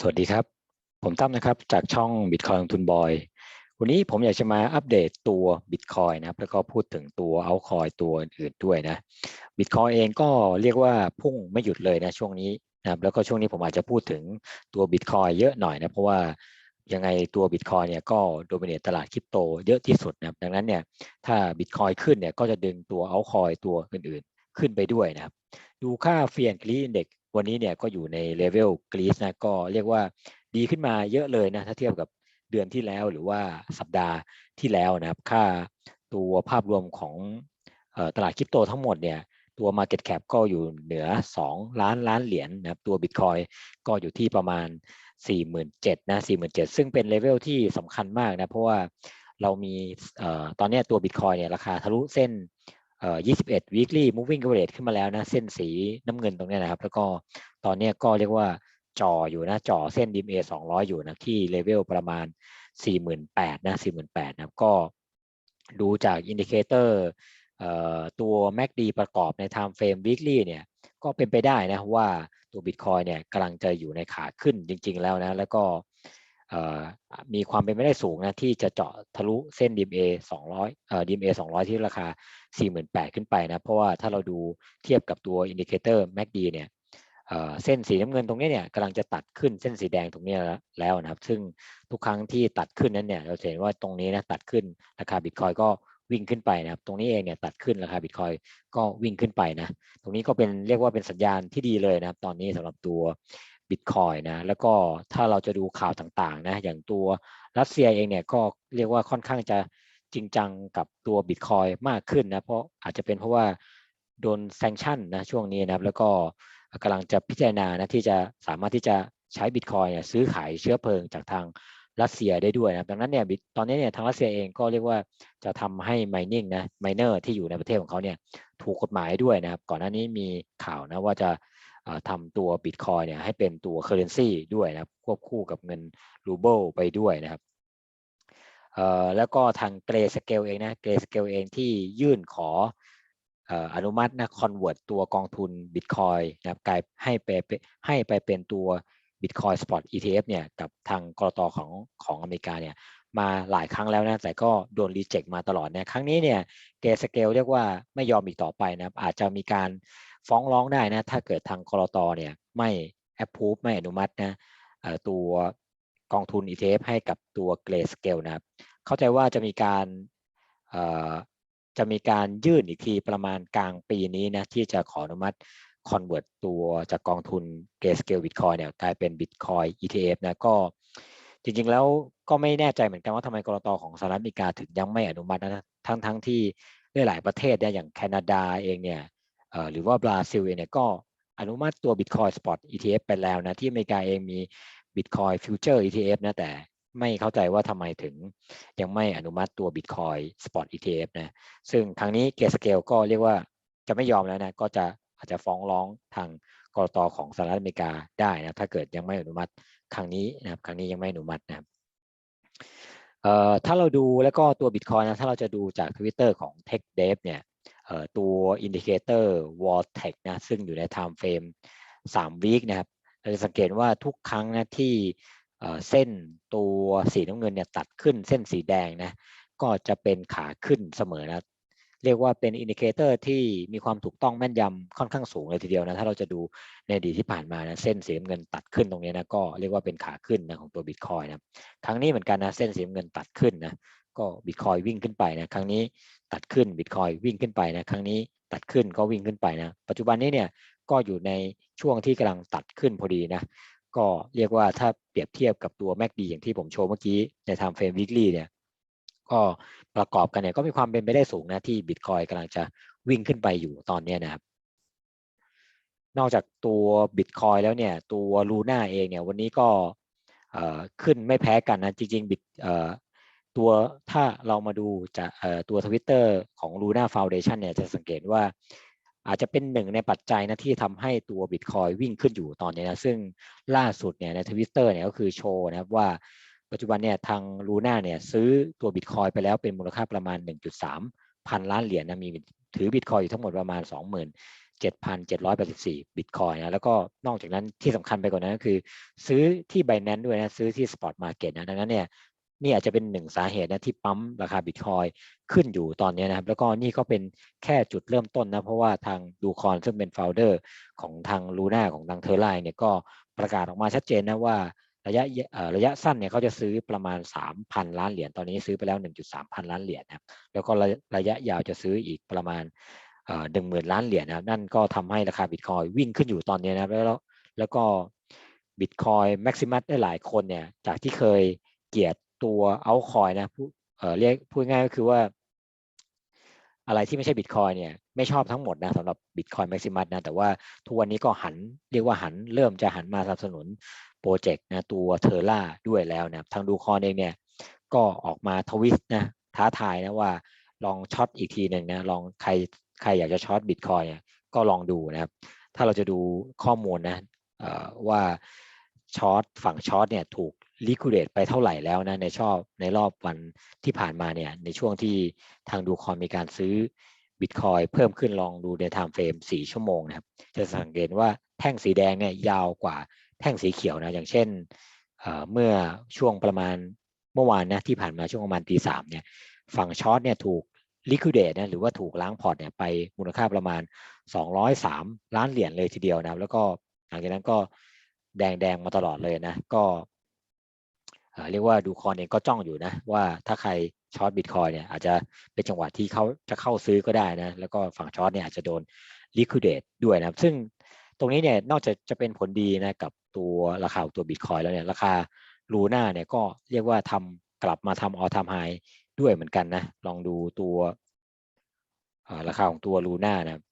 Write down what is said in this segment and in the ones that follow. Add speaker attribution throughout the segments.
Speaker 1: สวัสดีครับ ผมตั้มนะครับจากช่อง Bitcoin ลงทุนบอย วันนี้ผมอยากจะมาอัปเดตตัว Bitcoin นะครับแล้วก็พูดถึงตัว altcoin ตัวอื่นๆด้วยนะ Bitcoin เองก็เรียกว่าพุ่งไม่หยุดเลยนะช่วงนี้นะครับแล้วก็ช่วงนี้ผมอาจจะพูดถึงตัว Bitcoin เยอะหน่อยนะเพราะว่ายังไงตัว Bitcoin เนี่ยก็โดมิเนตตลาดคริปโตเยอะที่สุดนะครับดังนั้นเนี่ยถ้า Bitcoin ขึ้นเนี่ยก็จะดึงตัว altcoin ตัวอื่นๆ ขึ้นไปด้วยนะครับดูค่า Fear and Greed Index วันนี้เนี่ยก็อยู่ในเลเวลกรีซนะก็เรียกว่าดีขึ้นมาเยอะเลยนะถ้าเทียบกับเดือนที่แล้วหรือว่าสัปดาห์ที่แล้วนะครับ ค่าตัวภาพรวมของตลาดคริปโตทั้งหมดเนี่ยตัว Market Cap ก็อยู่เหนือ 2 ล้านล้านเหรียญนนะครับตัว Bitcoin ก็อยู่ที่ประมาณ 47,000นะ47,000 ซึ่งเป็นเลเวลที่สำคัญมากนะ เพราะว่าเรามีตอนนี้ตัว Bitcoin เนี่ยราคาทะลุเส้น 21 weekly moving average ขึ้นมาแล้วนะ เส้นสีน้ำเงินตรงนี้นะครับ แล้วก็ตอนนี้ก็เรียกว่าจ่ออยู่นะจ่อเส้น DMA 200 อยู่นะที่เลเวลประมาณ 48,000 นะ 48,000นะครับก็ดูจากอินดิเคเตอร์ตัว MACD ประกอบใน time frame weekly เนี่ยก็เป็นไปได้นะว่าตัว Bitcoin เนี่ยกำลังจะอยู่ในขาขึ้นจริง ๆ แล้วนะ แล้วก็ มีความเป็นไปได้สูงนะที่จะเจาะทะลุเส้น DMA 200เอ่อ DMA 200 ที่ราคา 48,000 ขึ้นไปนะเพราะว่าถ้าเราดูเทียบกับตัวอินดิเคเตอร์ MACD เนี่ยเส้นสีน้ำเงินตรงนี้เนี่ยกำลังจะตัดขึ้นเส้นสีแดงตรงนี้แล้วนะครับ ซึ่งทุกครั้งที่ตัดขึ้นนั้นเนี่ยเราเห็นว่าตรงนี้นะตัดขึ้นราคาบิตคอยก็วิ่งขึ้นไปนะครับ ตรงนี้เองเนี่ยตัดขึ้นราคาบิตคอยก็วิ่งขึ้นไปนะ ตรงนี้ก็เป็นเรียกว่าเป็นสัญญาณที่ดีเลยนะครับ ตอนนี้สำหรับตัว บิตคอยนะแล้วก็ถ้าเราจะดูข่าวต่างๆนะอย่างตัวรัสเซียเองเนี่ยก็เรียกว่าค่อนข้างจะจริงจังกับตัวบิตคอยมากขึ้นนะเพราะอาจจะเป็นเพราะว่าโดนแซงชั่นนะช่วงนี้นะครับแล้วก็กำลังจะพิจารณานะที่จะสามารถที่จะใช้บิตคอยเนี่ยซื้อขายเชื้อเพลิงจากทางรัสเซียได้ด้วยนะดังนั้นเนี่ยตอนนี้เนี่ยทางรัสเซียเองก็เรียกว่าจะทำให้ mining นะ miner ที่อยู่ในประเทศของเขาเนี่ยถูกกฎหมายด้วยนะครับ ก่อนหน้านี้มีข่าวนะว่าจะ ทำตัวบิตคอยเนี่ยให้เป็นตัวเคอร์เรนซีด้วยนะครับควบคู่กับเงินรูเบิลไปด้วยนะครับแล้วก็ทางเกรสเกลเองนะเกรสเกลเองที่ยื่นขออนุมัตินะคอนเวิร์ตตัวกองทุนบิตคอยนะครับกลายให้ไปให้ไปเป็นตัว Bitcoin Spot ETF เนี่ยกับทางกรตของของอเมริกาเนี่ยมาหลายครั้งแล้วนะแต่ก็โดนรีเจ็คมาตลอดนะครั้งนี้เนี่ยเกสเกลเรียกว่าไม่ยอมอีกต่อไปนะครับอาจจะมีการ ฟ้องร้องได้นะ ถ้าเกิดทางกรตเนี่ยไม่ approve ไม่อนุมัตินะตัวกองทุน ETF ให้กับตัวเกรสเกลนะครับ เข้าใจว่าจะมีการจะมีการยื่นอีกทีประมาณกลางปีนี้นะที่จะขออนุมัติคอนเวิร์ตตัวจากกองทุนเกรสเกลบิตคอยเนี่ยกลายเป็นบิตคอย ETF นะก็จริงๆแล้วก็ไม่แน่ใจเหมือนกันว่าทำไมกรตของสหรัฐอเมริกาถึงยังไม่อนุมัตินะทั้งทั้งที่หลายประเทศเนี่ยอย่างแคนาดาเองเนี่ย หรือว่าบราซิลเองเนี่ยก็อนุมัติตัว Bitcoin Spot ETF ไปแล้วนะที่อเมริกาเองมี Bitcoin Future ETF นะแต่ไม่เข้าใจว่าทำไมถึงยังไม่อนุมัติตัว Bitcoin Spot ETF นะซึ่งครั้งนี้เกสเกลก็เรียกว่าจะไม่ยอมแล้วนะก็จะอาจจะฟ้องร้องทางกรตของสหรัฐอเมริกาได้นะถ้าเกิดยังไม่อนุมัติครั้งนี้นะครับครั้งนี้ยังไม่อนุมัตินะครับเอ่อถ้าเราดูแล้วก็ตัว Bitcoin นะถ้าเราจะดูจากทวิตเตอร์ของ Tech Dev เนี่ย ตัวอินดิเคเตอร์ w a l t e c h นะซึ่งอยู่ใน time frame 3 week นะครับเราจะสังเกตว่าทุกครั้งนะที่เส้นตัวสีน้ำเงินเนี่ยตัดขึ้นเส้นสีแดงนะก็จะเป็นขาขึ้นเสมอนะเรียกว่าเป็นอินดิเคเตอร์ที่มีความถูกต้องแม่นยำค่อนข้างสูงเลยทีเดียวนะถ้าเราจะดูในอดีตที่ผ่านมานะเส้นสีน้ำเงินตัดขึ้นตรงนี้นะก็เรียกว่าเป็นขาขึ้นนะของตัวบิตคอยนะครั้งนี้เหมือนกันนะเส้นสีน้ำเงินตัดขึ้นนะ ก็บิตคอยวิ่งขึ้นไปนะครั้งนี้ตัดขึ้นบิตคอยวิ่งขึ้นไปนะครั้งนี้ตัดขึ้นก็วิ่งขึ้นไปนะปัจจุบันนี้เนี่ยก็อยู่ในช่วงที่กำลังตัดขึ้นพอดีนะก็เรียกว่าถ้าเปรียบเทียบกับตัว MACD อย่างที่ผมโชว์เมื่อกี้ใน time frame weekly เนี่ยก็ประกอบกันเนี่ยก็มีความเป็นไปได้สูงนะที่บิตคอยกำลังจะวิ่งขึ้นไปอยู่ตอนนี้นะครับ นอกจากตัวบิตคอยแล้วเนี่ยตัวลูน่าเองเนี่ยวันนี้ก็ขึ้นไม่แพ้กันนะจริงๆบิต ตัวถ้าเรามาดูจากตัวทวิตเตอร์ของ Luna Foundation เนี่ยจะสังเกตว่าอาจจะเป็นหนึ่งในปัจจัยนะที่ทำให้ตัวบิตคอยวิ่งขึ้นอยู่ตอนนี้นะซึ่งล่าสุดเนี่ยในทวิตเตอร์เนี่ยก็คือโชว์นะครับว่าปัจจุบันเนี่ยทางลูน่าเนี่ยซื้อตัวบิตคอยไปแล้วเป็นมูลค่าประมาณ 1.3 พันล้านเหรียญนะมีถือบิตคอยอยู่ทั้งหมดประมาณ7,784 บิตคอยนะแล้วก็นอกจากนั้นที่สำคัญไปกว่านั้นก็คือ ซื้อที่ Binance ด้วยนะ ซื้อที่ Spot Market นะดังนั้นเนี่ย นี่อาจจะเป็นหนึ่งสาเหตุนะที่ปั๊มราคาบิตคอยขึ้นอยู่ตอนนี้นะครับ แล้วก็นี่ก็เป็นแค่จุดเริ่มต้นนะ เพราะว่าทางดูคอนซึ่งเป็นโฟลเดอร์ของทางลูน่าของทางเทอร์ไลน์เนี่ยก็ประกาศออกมาชัดเจนนะว่าระยะระยะสั้นเนี่ยเขาจะซื้อประมาณ 3,000 ล้านเหรียญตอนนี้ซื้อไปแล้ว 1.3 พันล้านเหรียญนะครับแล้วก็ระยะยาวจะซื้ออีกประมาณหนึ่งหมื่นล้านเหรียญนะครับนั่นก็ทำให้ราคาบิตคอยวิ่งขึ้นอยู่ตอนนี้นะครับแล้วแล้วก็บิตคอยแม็กซิมัสได้หลายคนเนี่ยจากที่เคยเกลียด ตัวเอาคอยนะพูเเรียกพูดง่ายก็คือว่า อะไรที่ไม่ใช่บิตคอยเนี่ยไม่ชอบทั้งหมดนะสำหรับบิตคอยแม็กซิมัสนะแต่ว่าทุกวันนี้ก็หันเรียกว่าหันเริ่มจะหันมาสนับสนุนโปรเจกต์นะตัวเทอร่าด้วยแล้วนะทางดูคอนเองเนี่ยก็ออกมาทวิสต์นะท้าทายนะว่าลองช็อตอีกทีหนึ่งนะลองใครใครอยากจะช็อตบิตคอยเนี่ยก็ลองดูนะครับ ถ้าเราจะดูข้อมูลนะว่าช็อตฝั่งช็อตเนี่ยถูก ลิคูเดตไปเท่าไหร่แล้วนะในชอบในรอบวันที่ผ่านมาเนี่ยในช่วงที่ทางดูคอนมีการซื้อบิตคอยเพิ่มขึ้นลองดูในไทม์เฟรม4ชั่วโมงนะครับ จะสังเกตว่าแท่งสีแดงเนี่ยยาวกว่าแท่งสีเขียวนะอย่างเช่นเมื่อช่วงประมาณเมื่อวานนะที่ผ่านมาช่วงประมาณตีสามเนี่ยฝั่งช็อตเนี่ยถูกลิคูเดตนะหรือว่าถูกล้างพอร์ตเนี่ยไปมูลค่าประมาณ 203 ล้านเหรียญเลยทีเดียวนะแล้วก็หลังจากนั้นก็แดงๆมาตลอดเลยนะ ก็ เรียกว่าดูคอนเองก็จ้องอยู่นะ ว่าถ้าใครช็อตบิตคอยเนี่ยอาจจะเป็นจังหวะที่เขาจะเข้าซื้อก็ได้นะแล้วก็ฝั่งช็อตเนี่ยอาจจะโดนลิควิดเดตด้วยนะซึ่งตรงนี้เนี่ยนอกจากจะเป็นผลดีนะกับตัวราคาตัวบิตคอยแล้วเนี่ยราคาลูน่าเนี่ยก็เรียกว่าทำกลับมาทำออทามไฮด้วยเหมือนกันนะ ลองดูตัวราคาของตัวลูน่านะ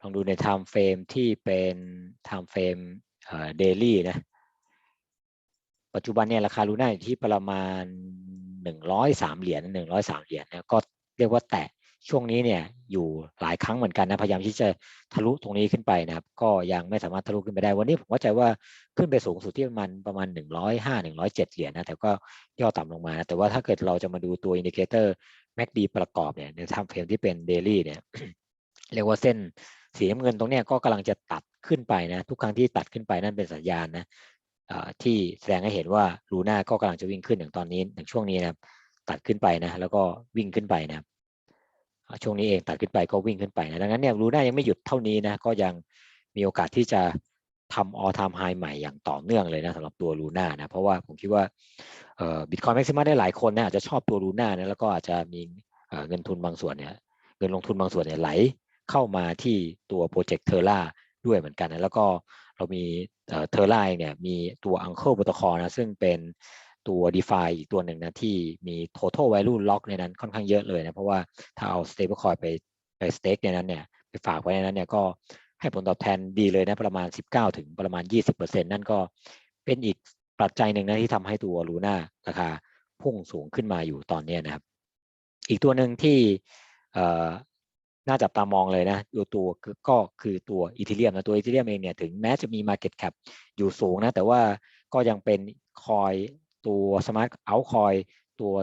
Speaker 1: ลองดูใน time frame ที่เป็น time frame เเดลี่นะปัจจุบันเนี่ยราคาลูน่าอยู่ที่ประมาณหนึ่งร้อยสามเหรียญหนึ่งร้อยสามเหรียญนะก็เรียกว่าแตะช่วงนี้เนี่ยอยู่หลายครั้งเหมือนกันนะพยายามที่จะทะลุตรงนี้ขึ้นไปนะครับ ก็ยังไม่สามารถทะลุขึ้นไปได้ วันนี้ผมว่าใจว่าขึ้นไปสูงสุดที่ประมาณประมาณหนึ่งร้อยห้าหนึ่งร้อยเจ็ดเหรียญนะแต่ก็ย่อต่ำลงมานะแต่ว่าถ้าเกิดเราจะมาดูตัวอินดิเคเตอร์ MACD ประกอบเนี่ยในทำเฟรมที่เป็นเดลี่เนี่ยเรียกว่าเส้น สีน้ำเงินตรงนี้ก็กำลังจะตัดขึ้นไปนะทุกครั้งที่ตัดขึ้นไปนั่นเป็นสัญญาณนะที่แสดงให้เห็นว่าลูน่าก็กำลังจะวิ่งขึ้นอย่างตอนนี้อย่างช่วงนี้นะตัดขึ้นไปนะแล้วก็วิ่งขึ้นไปนะช่วงนี้เองตัดขึ้นไปก็วิ่งขึ้นไปนะดังนั้นเนี่ยลูน่ายังไม่หยุดเท่านี้นะก็ยังมีโอกาสที่จะทำออทามไฮใหม่อย่างต่อเนื่องเลยนะสำหรับตัวลูน่านะเพราะว่าผมคิดว่าบิตคอยน์แม็กซิมัได้หลายคนนะอาจจะชอบตัวลูน่านะแล้วก็อาจจะมีเงินทุนบางส่วนเนี่ยเงินลงทุนบางส่วนเนี่ยไหล เข้ามาที่ตัวโปรเจกต์เทอร่าด้วยเหมือนกันนะแล้วก็เรามีเทอร่าเนี่ยมีตัว Uncle Protocol นะซึ่งเป็นตัว d e f าอีกตัวหนึ่งนะที่มี total value lock ในนั้นค่อนข้างเยอะเลยนะ เพราะว่าถ้าเอา stablecoin ไปไป stake ในนั้นเนี่ยไปฝากไว้ในนั้นเนี่ยก็ให้ผลตอบแทนดีเลยนะประมาณ 19 ถึงประมาณ 20%นั่นก็เป็นอีกปัจจัยหนึ่งนะที่ทำให้ตัวลูน่าราคาพุ่งสูงขึ้นมาอยู่ตอนนี้นะครับ อีกตัวหนึ่งที่ น่าจับตามองเลยนะตัวตัวก็คือตัวอีเทเรียมนะตัวอีเทเรียมเองเนี่ยถึงแม้จะมี Market Cap อยู่สูงนะ แต่ว่าก็ยังเป็นคอยตัวสมาร์ทเอาคอยตัว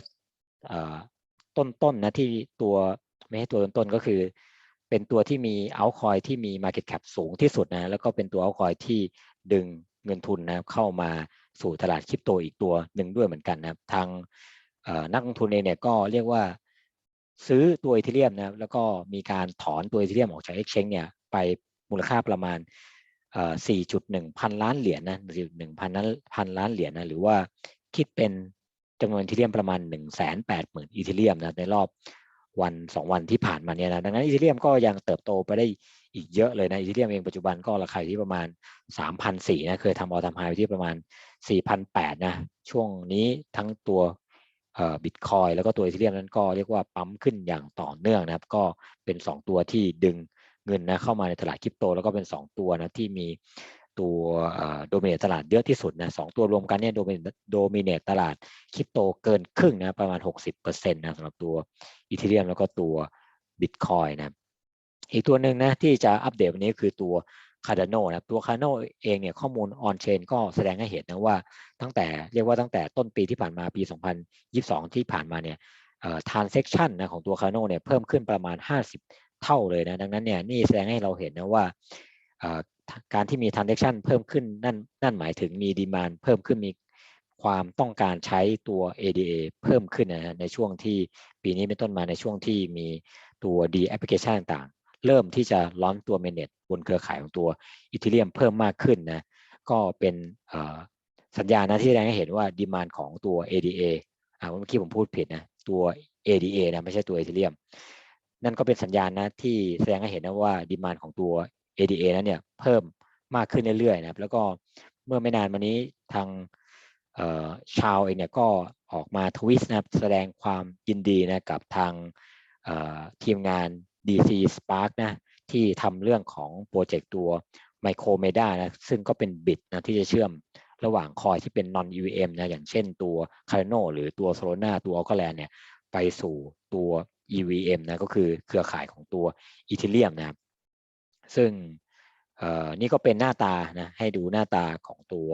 Speaker 1: ต้นๆนนะที่ตัวไม่ให้ตัวต้นๆก็คือ เป็นตัวที่มีเอาคอยที่มี Market Cap สูงที่สุดนะ แล้วก็เป็นตัวเอาคอยที่ดึงเงินทุนนะเข้ามาสู่ตลาดคริปโตอีกตัวหนึ่งด้วยเหมือนกันนะทางนักลงทุนเองเนี่ยก็เรียกว่า ซื้อตัวอีเทเรียมนะแล้วก็มีการถอนตัวอีเทเรียมออกจาก Exchange เนี่ยไปมูลค่าประมาณ 4.1 พันล้านเหรียญนะหรือ1พันพันล้านเหรียญนะหรือว่าคิดเป็นจำนวนอีเทเรียมประมาณ 1 8 0 0 0 0อีเทเรียมนะในรอบวันสองวันที่ผ่านมาเนี่ยนะดังนั้นอีเทเรียมก็ยังเติบโตไปได้อีกเยอะเลยนะอีเทเรียมเองปัจจุบันก็ราคาที่ประมาณ 3,004นะเคยทำออทำไฮที่ประมาณ 4,008นะช่วงนี้ทั้งตัว บิตคอยแล้วก็ตัวอีเทเรียมนั้นก็เรียกว่าปั๊มขึ้นอย่างต่อเนื่องนะครับ ก็เป็น 2 ตัวที่ดึงเงินนะเข้ามาในตลาดคริปโต แล้วก็เป็น 2 ตัวนะที่มีตัวโดเมนตลาดเยอะที่สุดนะสตัวรวมกันเนี่ยโดมิโดมิเนตตลาดคริปโตเกินครึ่งนะประมาณ 60%นะสำหรับตัวอีเทเรียมแล้วก็ตัวบิตคอยนะอีกตัวหนึ่งนะที่จะอัปเดตวันนี้คือตัว คาร์ดโนนะตัวคาร์โนเองเนี่ยข้อมูลออนเชนก็แสดงให้เห็นนะว่าตั้งแต่เรียกว่าตั้งแต่ต้นปีที่ผ่านมาปี 2022 ที่ผ่านมาเนี่ย transaction นะของตัว Cardano เนี่ยเพิ่มขึ้นประมาณ 50 เท่าเลยนะดังนั้นเนี่ยนี่แสดงให้เราเห็นนะว่าการที่มี transaction เพิ่มขึ้นนั่นนั่นหมายถึงมี demand เพิ่มขึ้นมีความต้องการใช้ตัว ADA เพิ่มขึ้นนะฮะในช่วงที่ปีนี้เป็นต้นมาในช่วงที่มีตัว D application ต่าง เริ่มที่จะล้อนตัว mainnet บนเครือข่ายของตัว Ethereum เพิ่มมากขึ้นนะก็เป็นสัญญาณนะที่แสดงให้เห็นว่า demand ของตัว ADA อ่าเมื่อกี้ผมพูดผิดนะตัว ADA นะไม่ใช่ตัว Ethereum นั่นก็เป็นสัญญาณนะที่แสดงให้เห็นนะว่า demand ของตัว ADA นั้นเนี่ยเพิ่มมากขึ้นเรื่อยๆนะครับแล้วก็เมื่อไม่นานมานี้ทางชาวเองเนี่ยก็ออกมาทวิตนะครับแสดงความยินดีนะกับทางทีมงาน DC Spark นะที่ทำเรื่องของโปรเจกต์ตัว Micromeda นะซึ่งก็เป็นบิตนะที่จะเชื่อมระหว่างคอยที่เป็น non EVM นะอย่างเช่นตัว Cardano หรือตัว Solana ตัว Algorand เนี่ยไปสู่ตัว EVM นะก็คือเครือข่ายของตัว Ethereum นะซึ่งนี่ก็เป็นหน้าตานะให้ดูหน้าตาของตัว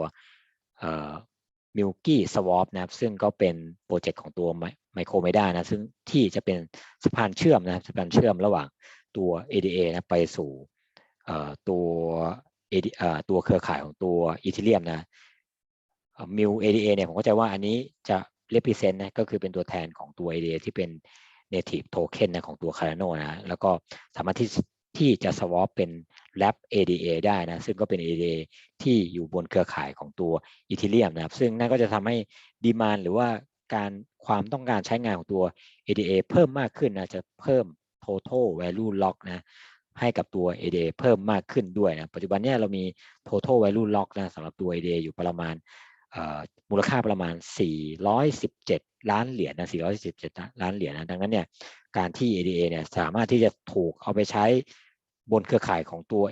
Speaker 1: Milky Swap นะครับ ซึ่งก็เป็นโปรเจกต์ของตัว Micromeda นะซึ่งที่จะเป็นสะพานเชื่อมนะครับสะพานเชื่อมระหว่างตัว ADA นะไปสู่ตัว AD ตัวเครือข่ายของตัว Ethereum นะเอ่อ Mil ADA เนี่ยผมเข้าใจว่าอันนี้จะ represent นะก็คือเป็นตัวแทนของตัว ADA ที่เป็น native token นะของตัว Cardano นะแล้วก็สามารถที่ ที่จะ swap เป็น lab ADA ได้นะซึ่งก็เป็น ADA ที่อยู่บนเครือข่ายของตัว Ethereum นะครับ ซึ่งนั่นก็จะทำให้ demand หรือว่าการความต้องการใช้งานของตัว ADA เพิ่มมากขึ้นนะจะเพิ่ม total value lock นะให้กับตัว ADA เพิ่มมากขึ้นด้วยนะปัจจุบันเนี้เรามี total value lock นะสำหรับตัว ADA อยู่ประมาณ มูลค่าประมาณ 417 ล้านเหรียญนะ 417 ล้านเหรียญนะ ดังนั้นเนี่ย การที่ ADA เนี่ยสามารถที่จะถูกเอาไปใช้บนเครือข่ายของตัว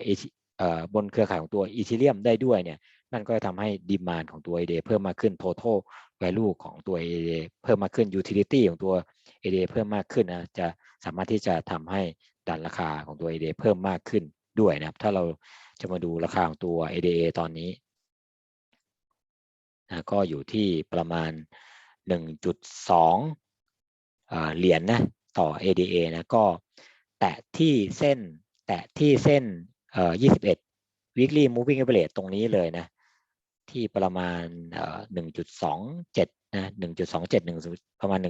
Speaker 1: บนเครือข่ายของตัว Ethereum ได้ด้วยเนี่ย นั่นก็จะทำให้ดีมานของตัว ADA เพิ่มมากขึ้น total value ของตัว ADA เพิ่มมากขึ้น utility ของตัว ADA เพิ่มมากขึ้นนะ จะสามารถที่จะทำให้ดันราคาของตัว ADA เพิ่มมากขึ้นด้วยนะครับ ถ้าเราจะมาดูราคาของตัว ADA ตอนนี้ นะก็อยู่ที่ประมาณ 1.2เหรียญนะต่อ ADA นะก็แตะที่เส้นแตะที่เส้น 21 weekly moving average ตรงนี้เลยนะที่ประมาณ 1.27 นะ 1.27 1 ประมาณ 1.2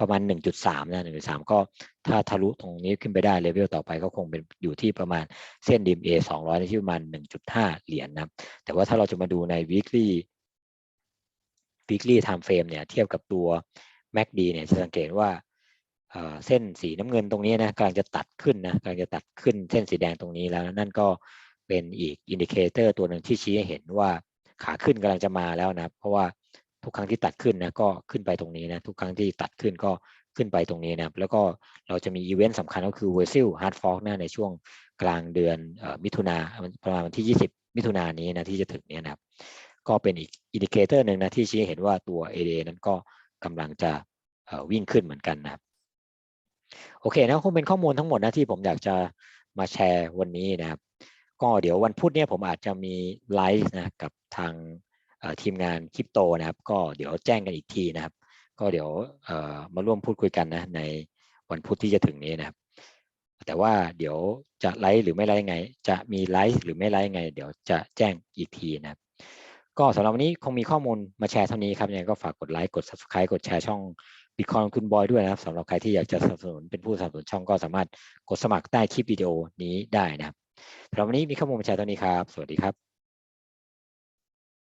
Speaker 1: ประมาณ 1.3 นะ 1.3 ก็ถ้าทะลุตรงนี้ขึ้นไปได้เลเวลต่อไปก็คงเป็นอยู่ที่ประมาณเส้นดิม A 200 ที่ประมาณ 1.5 เหรียญนะ แต่ว่าถ้าเราจะมาดูใน weekly weekly time frame เนี่ยเทียบกับตัว MACD เนี่ยจะสังเกตว่าเส้นสีน้ำเงินตรงนี้นะกำลังจะตัดขึ้นนะกำลังจะตัดขึ้นเส้นสีแดงตรงนี้แล้วนั่นก็เป็นอีกอินดิเคเตอร์ตัวหนึ่งที่ชี้ให้เห็นว่าขาขึ้นกำลังจะมาแล้วนะเพราะว่าทุกครั้งที่ตัดขึ้นนะก็ขึ้นไปตรงนี้นะทุกครั้งที่ตัดขึ้นก็ขึ้นไปตรงนี้นะแล้วก็เราจะมีอีเวนต์สำคัญก็คือ v e r s i l Hard Fork นะในช่วงกลางเดือนออมิถุนาประมาณวันที่ 20 มิถุนายนนี้นะที่จะถึงเนี้นะครับ ก็เป็นอีกอินดิเคเตอร์หนึ่งนะที่ชี้ให้เห็นว่าตัว ADA นั้นก็กำลังจะวิ่งขึ้นเหมือนกันนะครับโอเคนะคงเป็นข้อมูลทั้งหมดนะที่ผมอยากจะมาแชร์วันนี้นะครับ ก็เดี๋ยววันพุธเนี่ยผมอาจจะมีไลฟ์นะกับทางทีมงานคริปโตนะครับ ก็เดี๋ยวแจ้งกันอีกทีนะครับ ก็เดี๋ยวมาร่วมพูดคุยกันนะในวันพุธที่จะถึงนี้นะครับ แต่ว่าเดี๋ยวจะไลฟ์หรือไม่ไลฟ์ยังไง จะมีไลฟ์หรือไม่ไลฟ์ยังไง เดี๋ยวจะแจ้งอีกทีนะครับ ก็สำหรับวันนี้คงมีข้อมูลมาแชร์เท่านี้ครับยังไงก็ฝากกดไลค์กด subscribe กดแชร์ช่อง Bitcoin คุณบอยด้วยนะครับสำหรับใครที่อยากจะสนับสนุนเป็นผู้สนับสนุนช่องก็สามารถกดสมัครใต้คลิปวิดีโอนี้ได้นะครับสำหรับวันนี้มีข้อมูลมาแชร์เท่านี้ครับ สวัสดีครับ